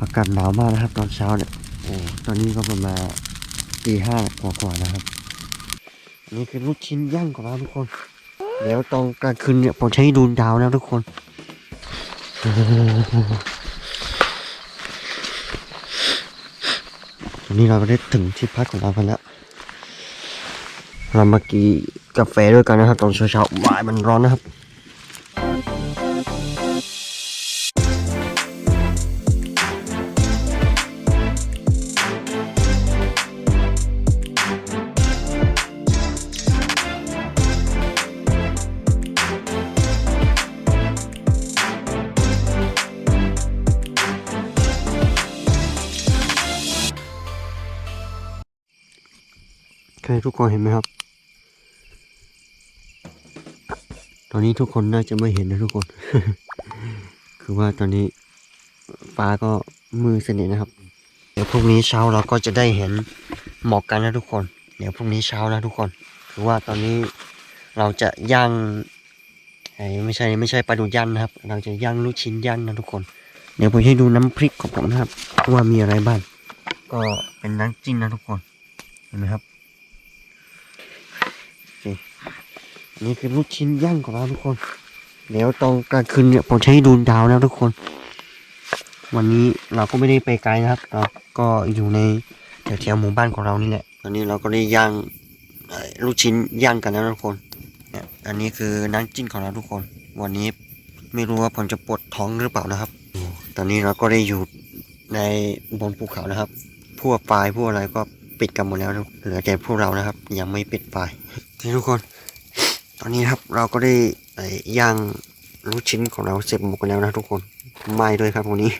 อากาศหนาวมากนะครับ ตอนเช้าเนี่ยโอ้ตอนนี้ก็ประมาณตีห้ากว่าๆนะครับอันนี้คือลูกชิ้นย่างของเราทุกคนเดี๋ยวตอนกลางคืนเนี่ยผมให้ดูดาวนะทุกคนโอ้โหตอนนี้เราก็ได้ถึงที่พักของเรากันแล้วเรามากินกาแฟด้วยกันนะครับ ตอนเช้าๆวายมันร้อนนะครับ ทุกคนเห็นไหมครับ ตอนนี้ทุกคนน่าจะไม่เห็นนะทุกคน คือว่าตอนนี้ฟ้าก็มืดสนิทนะครับ เดี๋ยวพรุ่งนี้เช้าเราก็จะได้เห็นหมอกกันนะทุกคน เดี๋ยวพรุ่งนี้เช้านะทุกคน คือว่าตอนนี้เราจะย่างไม่ใช่ไม่ใช่ปลาดุกย่างนะครับ เราจะย่างลูกชิ้นย่างนะทุกคน เดี๋ยวผมให้ดูน้ำพริกของผมนะครับ ว่ามีอะไรบ้าง ก็เป็นน้ำจิ้มนะทุกคน เห็นไหมครับ อั นนี้คือลูกชิ้นย่างของเราทุกคน เดี๋ยวตอนกลางคืนเนี่ยผมให้ดูดาวนะทุกคน วันนี้เราก็ไม่ได้ไปไกลนะครับ เราก็อยู่ในแถวๆหมู่บ้านของเรานี่แหละ ตอนนี้เราก็ได้ย่างลูกชิ้นย่างกันแล้วทุกคนเนี่ยอันนี้คือน้ำจิ้มของเราทุกคน วันนี้ไม่รู้ว่าผมจะปวดท้องหรือเปล่านะครับ ตอนนี้เราก็ได้อยู่ในบนภูเขานะครับ พวกปลายพวกอะไรก็ปิดกันหมดแล้วนะเหลือแต่พวกเรานะครับ ยังไม่ปิดปลายนี่ทุกคน ตอนนี้ครับเราก็ได้ย่างลูกชิ้นของเราเสร็จหมดกันแล้วนะทุกคนไม้ด้วยครับวันนี้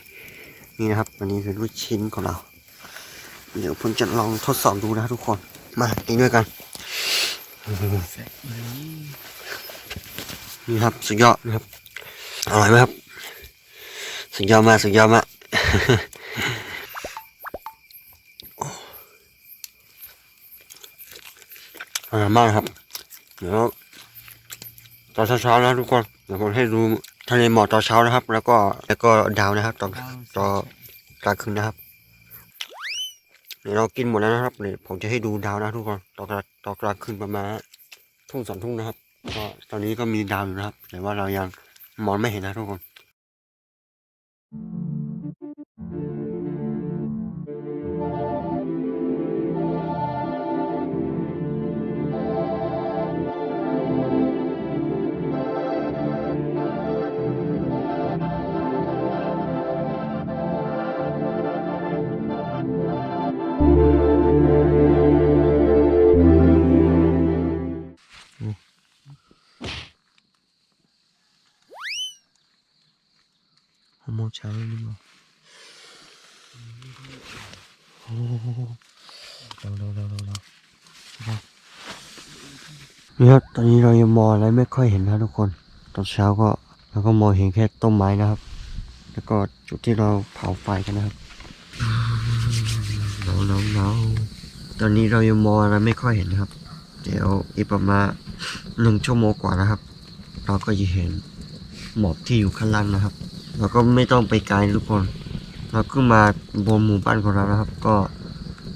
นี่นะครับวันนี้คือลูกชิ้นของเรา เดี๋ยวผมจะลองทดสอบดูนะทุกคนมากินด้วยกันนี่ครับสุดยอดนะครับอร่อยไหมครับสุดยอดมากสุดยอดมากอร่อยมากครับเดี๋ยว อนเช้าๆนะทุกคนเดี๋ยวผมให้ดูทะเลหมอกตอนเช้านะครับ แล้วก็แล้วก็ดาวนะครับ ตอนตอนกลางคืนนะครับเดี๋ยวเรากินหมดแล้วนะครับเดี๋ยวผมจะให้ดูดาวนะทุกคนตอนกลางตอนกลางคืนประมาณทุ่งสองทุ่งนะครับก็ตอนนี้ก็มีดาวอยู่นะครับ แต่ว่าเรายังมองไม่เห็นนะทุกคน โมงเช้านี่หรอโอ้โหเราเราเราเราเรานี่ครับตอนนี้เรายังมองอะไรไม่ค่อยเห็นนะทุกคน ตอนเช้าก็เราก็มองเห็นแค่ต้นไม้นะครับ แล้วก็จุดที่เราเผาไฟกันนะครับหนาวหนาวหนาวตอนนี้เรายังมองอะไรไม่ค่อยเห็นนะครับ เดี๋ยวอีกประมาณหนึ่งชั่วโมงกว่านะครับ เราก็จะเห็นหมอกที่อยู่ข้างล่างนะครับ เราก็ไม่ต้องไปไกลทุกคน เราขึ้นมาบนหมู่บ้านของเรานะครับ ก็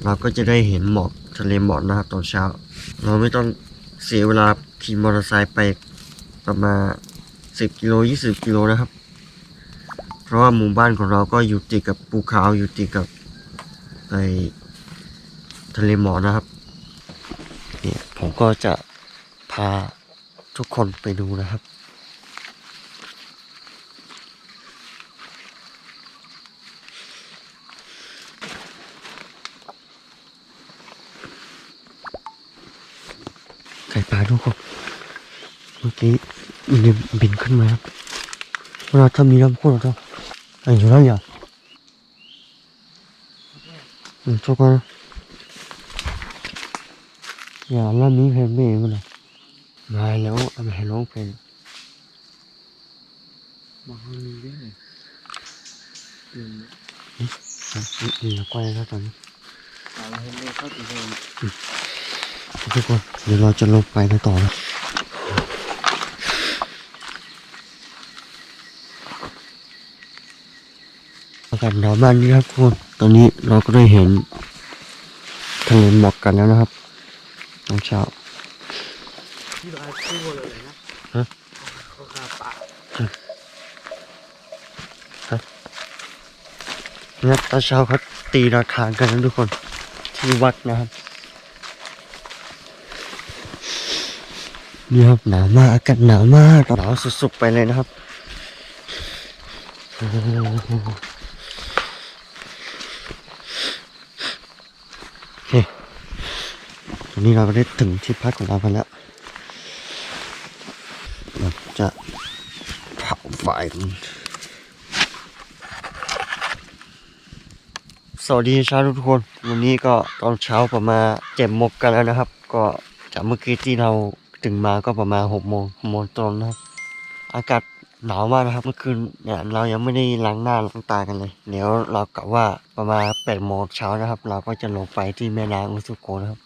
เราก็จะได้เห็นหมอกทะเลหมอกนะครับตอนเช้า เราไม่ต้องเสียเวลาขี่มอเตอร์ไซค์ไปประมาณสิบกิโลยี่สิบกิโลนะครับ เพราะว่าหมู่บ้านของเราก็อยู่ติดกับภูเขาอยู่ติดกับไอทะเลหมอกนะครับเนี่ยผมก็จะพาทุกคนไปดูนะครับ ไก่ ปลาทุกคนเมื่อกี้มันบินขึ้นมาครับเราถ้ามีลำพูดเราไอ้อยู่แล้วอย่าอืมทุกคนอย่าแล้วมีเพลงไม่เองมันเลยมาแล้วเอามาให้ร้องเพลงมาห้องนี้ด้วยอืมอืมอืมก้อยแล้วตอนนี้เอาให้แม่เข้าไปเลย ทุกคน เดี๋ยวเราจะลงไปกันต่อนะากาศหนาวมากนี่ครับทุกคน ตอนนี้เราก็ได้เห็นทะเลหมอกกันแล้วนะครับตอนเช้าที่เราคู่เลยนะฮะเขาคาปะนะครับตอนเช้าเขาตีระฆังกันนะทุกคน ที่วัดนะครับ นี่ครับหนาวมากอากาศหนาวมากหนาวสุดๆไปเลยนะครับโอ้โหโอเคตอนนี้เราได้ถึงที่พักของเรากันแล้วเราจะเผาไฟสวัสดีเช้าทุกคน วันนี้ก็ตอนเช้าประมาณเจ็ดโมงกันแล้วนะครับ ก็จากเมื่อกี้ที่เรา ถึงมาก็ประมาณหกโมงโมงตรงนะครับ อากาศหนาวมากนะครับ เมื่อคืนเนี่ยเรายังไม่ได้ล้างหน้าล้างตากันเลย เดี๋ยวเรากะว่าประมาณแปดโมงเช้านะครับ เราก็จะลงไปที่แม่น้ำอุสุโกนะครับ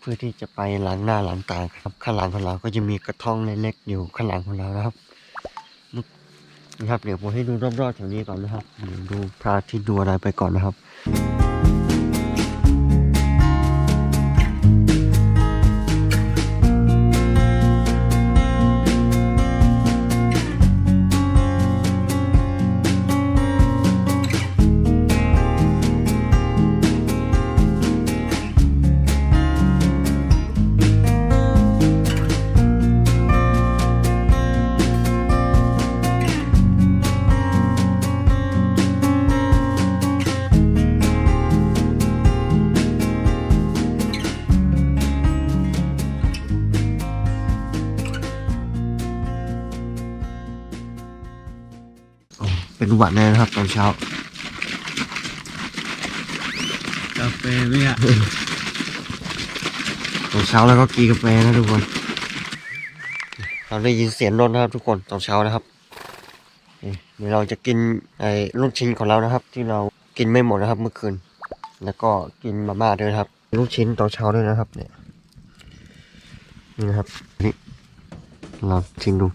เพื่อที่จะไปล้างหน้าล้างตาครับ ข้างหลังของเราก็จะมีกระท่องเล็กๆอยู่ข้างหลังของเรานะครับนะครับ เดี๋ยวผมให้ดูรอบๆแถวนี้ก่อนนะครับเดี๋ยวดูพระอาทิตย์ดูอะไรไปก่อนนะครับ เป็นหวัดแน่นะครับตอนเช้ากาแฟไหมอะตอนเช้าแล้วก็กินกาแฟนะทุกคนเราได้ยินเสียงรถนะครับ ทุกคนตอนเช้านะครับนี่เดี๋ยวเราจะกินไอ้ลูกชิ้นของเรานะครับ ที่เรากินไม่หมดนะครับ เมื่อคืน แล้วก็กินมาม่าด้วยนะครับ ลูกชิ้นตอนเช้าด้วยนะครับ เนี่ยนี่นะครับนี่ลองชิมดู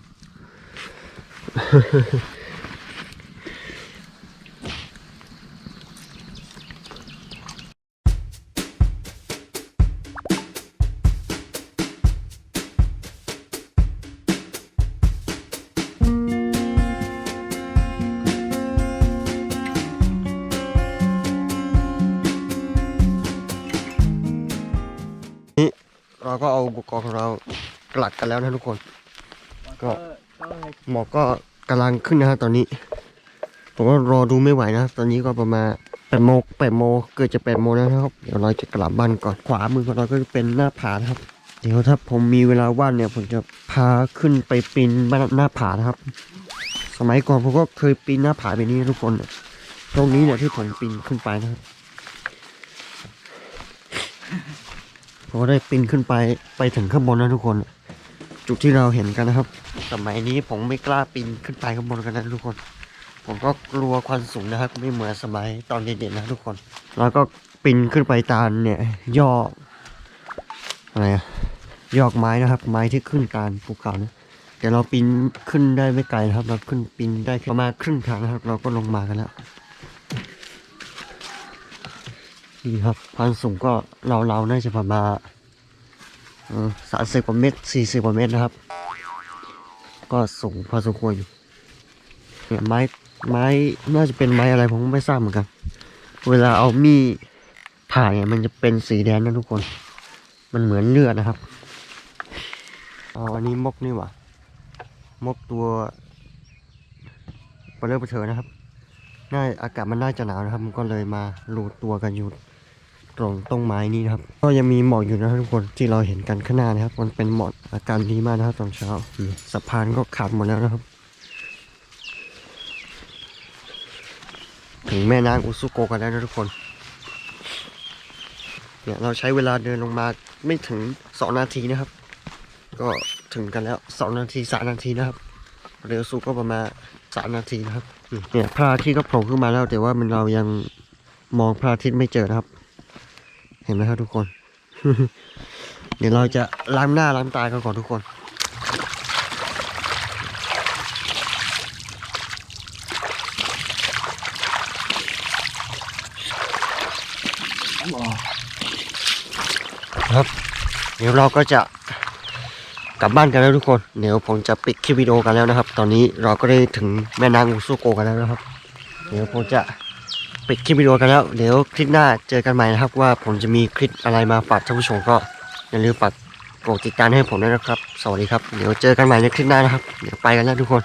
เราก็เอาอุปกรณ์ของเรากลัดกันแล้วนะทุกคน ก็ หมอกก็กำลังขึ้นนะฮะตอนนี้ ผมก็รอดูไม่ไหวนะ ตอนนี้ก็ประมาณแปดโมงแปดโมงเกิดจะแปดโมงแล้วนะครับ เดี๋ยวเราจะกลับบ้านก่อน ขวามือของเราก็จะเป็นหน้าผานะครับ เดี๋ยวถ้าผมมีเวลาว่างเนี่ย ผมจะพาขึ้นไปปีนบ้านหน้าผานะครับ สมัยก่อนผมก็เคยปีนหน้าผาแบบนี้นะทุกคนเนี่ยตรงนี้เนี่ยที่ผมปีนขึ้นไปนะครับ ผมก็ได้ปีนขึ้นไปไปถึงข้างบนนะทุกคน จุดที่เราเห็นกันนะครับ สมัยนี้ผมไม่กล้าปีนขึ้นไปข้างบนกันนะทุกคน ผมก็กลัวควันสูงนะครับ ไม่เหมือนสมัยตอนเด็กๆนะทุกคน แล้วก็ปีนขึ้นไปตามเนี่ยย่ออะไรอะยอกไม้นะครับ ไม้ที่ขึ้นตามภูเขานะแต่เราปีนขึ้นได้ไม่ไกลนะครับ เราขึ้นปีนได้ประมาณครึ่งทางนะครับ เราก็ลงมากันแล้ว นี่ครับความสูงก็เราเราๆน่าจะประมาณสามสิบกว่าเมตรสี่สิบกว่าเมตรนะครับ ก็สูงพอสมควรอยู่เนี่ยไม้ไม้น่าจะเป็นไม้อะไรผมไม่ทราบเหมือนกัน เวลาเอามีดผ่าเนี่ยมันจะเป็นสีแดงนะทุกคน มันเหมือนเลือดนะครับเอาอันนี้มกนี่หว่ามกตัวปลาเลือกปลาเถอนะครับน่าอากาศมันน่าจะหนาวนะครับ มันก็เลยมารูตัวกันอยู่ ตรงต้นไม้นี้นะครับ ก็ยังมีหมอกอยู่นะครับทุกคนที่เราเห็นกันข้างหน้านะครับ มันเป็นหมอกอาการดีมากนะครับตอนเช้าสะพานก็ขาดหมดแล้วนะครับ ถึงแม่น้ำอุซุโกกันแล้วนะทุกคนเนี่ยเราใช้เวลาเดินลงมาไม่ถึงสองนาทีนะครับ ก็ถึงกันแล้วสองนาทีสามนาทีนะครับ เร็วสุดก็ประมาณสามนาทีนะครับเนี่ยพระอาทิตย์ก็โผล่ขึ้นมาแล้วแต่ว่ามันเรายังมองพระอาทิตย์ไม่เจอนะครับ เห็นไหมครับทุกคน เดี๋ยวเราจะล้างหน้าล้างตากันก่อนทุกคนครับ เดี๋ยวเราก็จะกลับบ้านกันแล้วทุกคน เดี๋ยวผมจะปิดคลิปวิดีโอกันแล้วนะครับ ตอนนี้เราก็ได้ถึงแม่นางอุซุโกกันแล้วนะครับ เดี๋ยวผมจะ ปิดคลิปวิดีโอกันแล้ว เดี๋ยวคลิปหน้าเจอกันใหม่นะครับ ว่าผมจะมีคลิปอะไรมาฝากท่านผู้ชมก็อย่าลืมฝากกดติดตามให้ผมด้วยนะครับ สวัสดีครับ เดี๋ยวเจอกันใหม่ในคลิปหน้านะครับ เดี๋ยวไปกันแล้วทุกคน